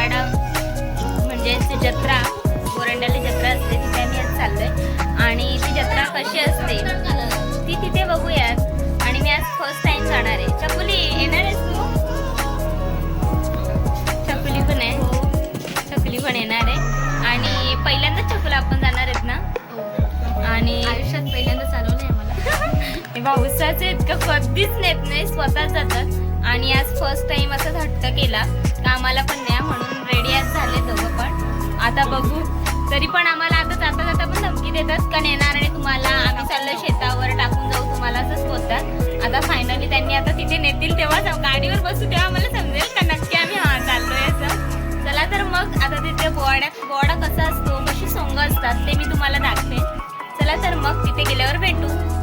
पोवाडा म्हणजे ती जत्रा गोरंड्याला जत्रा असते तिथे आम्ही आज चाललोय. आणि ती जत्रा कशी असते ती तिथे बघूयात. आणि मी आज फर्स्ट टाइम जाणार आहे. चकुली येणार आहेस तू? चकुली पण आहे हो. चकुली पण येणार आहे. आणि पहिल्यांदाच चकुला आपण जाणार आहेत ना? आणि आयुष्यात पहिल्यांदा चालवलं आहे मला भाऊसाचं इतकं कधीच नेत नाही स्वतः जातात आणि आज फर्स्ट टाइम असाच हट्ट केला. आम्हाला पण न्या म्हणून रेडी आज झाले दोघं पण. आता बघू. तरी पण आम्हाला आता जाता जाता पण धमकी देतात का येणार आणि तुम्हाला आम्ही चाललं शेतावर टाकून जाऊ तुम्हाला असंच बोलतात. आता फायनली त्यांनी आता तिथे नेतील तेव्हा गाडीवर बसू तेव्हा मला समजेल का नक्की आम्ही हा चाललोय असं. चला तर मग आता तिथे बोवाड्यात बोवाडा कसा असतो कशी सोंग असतात ते मी तुम्हाला दाखवेन. चला तर मग तिथे गेल्यावर भेटू.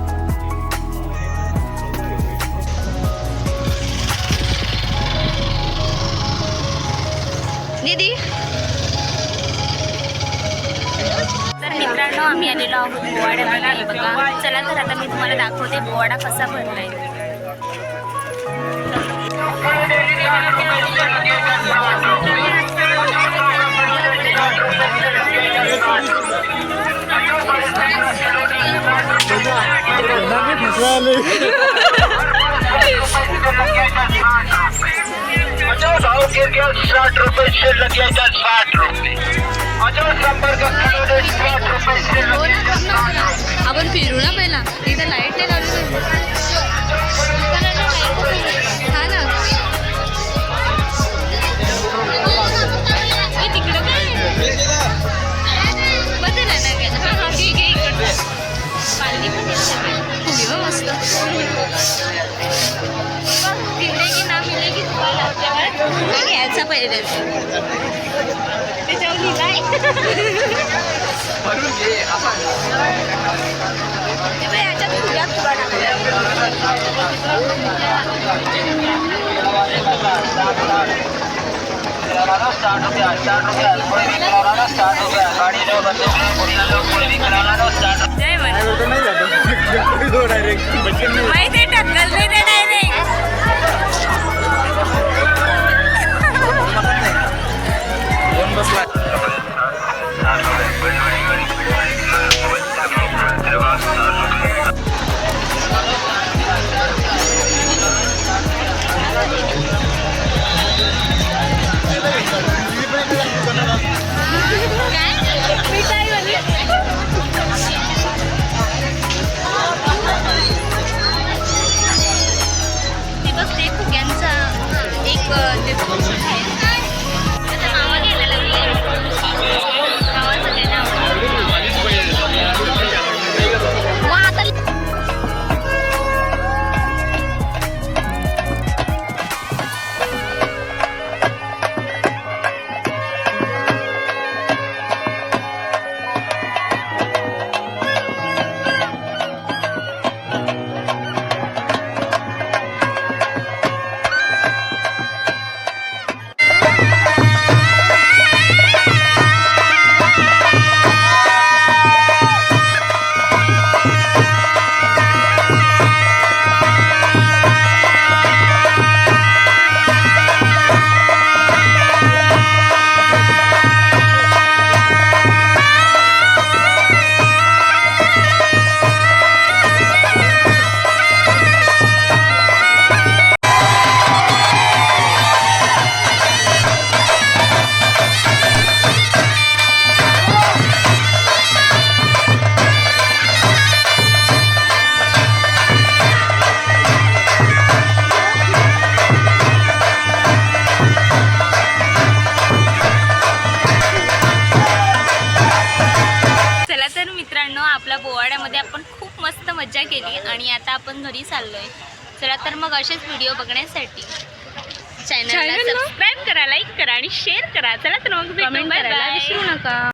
आहोत बोवाड्यामध्ये बघा. चला तर आता मी तुम्हाला दाखवते बोवाडा कसा भरलाय पचास भाव गिर गया साठ रुपए से लगे जा साठ रुपए पचास नंबर का किलो साठ रुपए से लगे जा Native. It's only light. Tapi aja tuh lihat tuh anak कराना स्टार्ट हो गया स्टार्ट हो गया कोई भी कराना स्टार्ट हो गया गाड़ी लोग बच्चों लोग कुड़ियाँ लोग कोई भी कराना स्टार्ट जय मन नहीं जाता डायरेक्ट बच्चे मैं इधर टक्कर ले आता आपण घरी चाललोय. चला तर मग असेच व्हिडिओ बघण्यासाठी. चॅनलला Channel ला? सबस्क्राईब करा लाईक करा आणि शेअर करा. चला तर मग भेटू. कमेंट करायला विसरू नका.